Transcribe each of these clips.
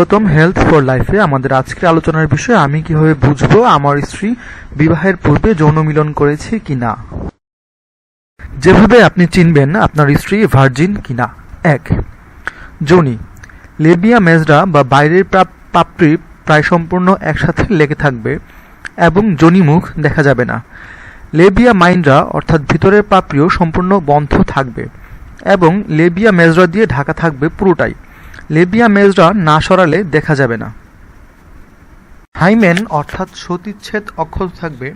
স্বাগতম health for লাইফে আমাদের আজকের আলোচনার বিষয়, আমি কীভাবে বুঝব আমার স্ত্রী বিবাহের পূর্বে যৌন মিলন করেছে কিনা? যেভাবে আপনি চিনবেন আপনার স্ত্রী ভার্জিন কিনা? এক, যোনি। লেবিয়া মেজরা বা বাইরের পাপড়ি প্রায় সম্পূর্ণ একসাথে লেগে থাকবে এবং যোনি মুখ দেখা যাবে না। লেবিয়া মাইন্ডরা অর্থাৎ ভিতরের পাপড়িও সম্পূর্ণ বন্ধ থাকবে এবং লেবিয়া মেজরা দিয়ে ঢাকা থাকবে পুরোটাই। লেবিয়া মেজরা না সরালে দেখা যাবে না। হাইমেন অর্থাৎ সতীচ্ছেদ অক্ষত থাকবে,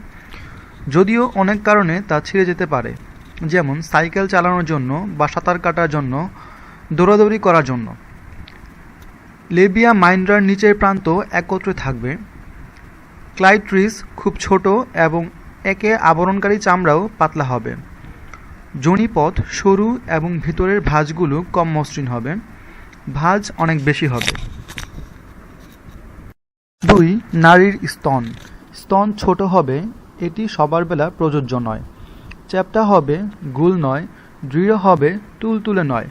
যদিও অনেক কারণে তা ছিঁড়ে যেতে পারে। যেমন সাইকেল চালানোর জন্য বা সাঁতার কাটার জন্য, দৌড়াদৌড়ি করার জন্য। লেবিয়া মাইন্ডার নিচের প্রান্ত একত্রে থাকবে। ক্লাইট্রিস খুব ছোট এবং একে আবরণকারী চামড়াও পাতলা হবে। যোনিপথ সরু এবং ভিতরের ভাঁজগুলো কম মসৃণ হবে। ভাঁজ অনেক বেশি হবে। দুই, নারীর স্তন। স্তন ছোট হবে, এটি সবার বেলা প্রযোজ্য নয়। চ্যাপ্টা হবে, গুল নয়, দৃঢ় হবে, তুলতুলে নয়।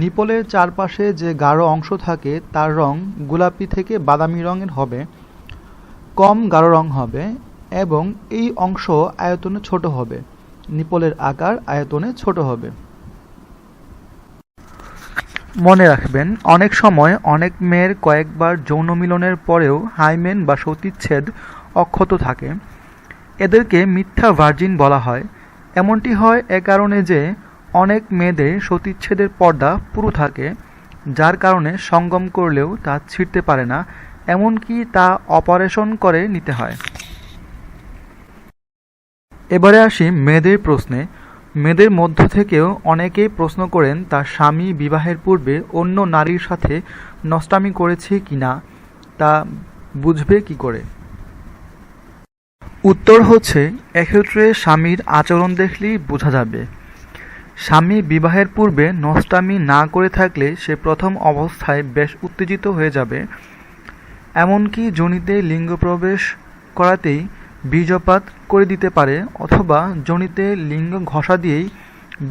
নিপলের চারপাশে যে গাঢ় অংশ থাকে, তার রং গোলাপি থেকে বাদামি রঙের হবে, কম গাঢ় রং হবে এবং এই অংশ আয়তনে ছোট হবে। নিপলের আকার আয়তনে ছোট হবে। মনে রাখবেন, অনেক সময় অনেক মেয়ের কয়েকবার যৌন মিলনের পরেও হাইমেন বা সতীচ্ছেদ অক্ষত থাকে। এদেরকে মিথ্যা ভার্জিন বলা হয়। এমনটি হয় এ কারণে যে অনেক মেয়েদের সতীচ্ছেদের পর্দা পুরো থাকে, যার কারণে সঙ্গম করলেও তা ছিঁড়তে পারে না, এমনকি তা অপারেশন করে নিতে হয়। এবারে আসি মেয়েদের প্রশ্নে। মেয়েদের মধ্য থেকেও অনেকেই প্রশ্ন করেন, তার স্বামী বিবাহের পূর্বে অন্য নারীর সাথে নষ্টামি করেছে কিনা তা বুঝবে কি করে? উত্তর হচ্ছে, এক্ষেত্রে স্বামীর আচরণ দেখলেই বোঝা যাবে। স্বামী বিবাহের পূর্বে নষ্টামি না করে থাকলে সে প্রথম অবস্থায় বেশ উত্তেজিত হয়ে যাবে। এমনকি যোনিতে লিঙ্গ প্রবেশ করাতেই বীর্যপাত করে দিতে পারে অথবা যোনিতে লিঙ্গ ঘষা দিয়েই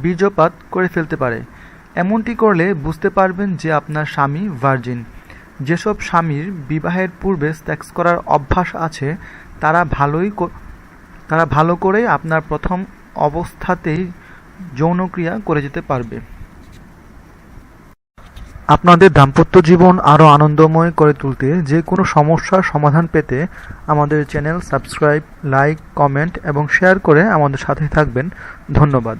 বীর্যপাত করে ফেলতে পারে। এমনটি করলে বুঝতে পারবেন যে আপনার স্বামী ভার্জিন। যেসব স্বামীর বিবাহের পূর্বে সেক্স করার অভ্যাস আছে, তারা ভালোই তারা ভালো করে আপনার প্রথম অবস্থাতেই যৌনক্রিয়া করে যেতে পারবে। আপনাদের দাম্পত্য জীবন আরও আনন্দময় করে তুলতে যে কোনো সমস্যার সমাধান পেতে আমাদের চ্যানেল সাবস্ক্রাইব, লাইক, কমেন্ট এবং শেয়ার করে আমাদের সাথে থাকবেন। ধন্যবাদ।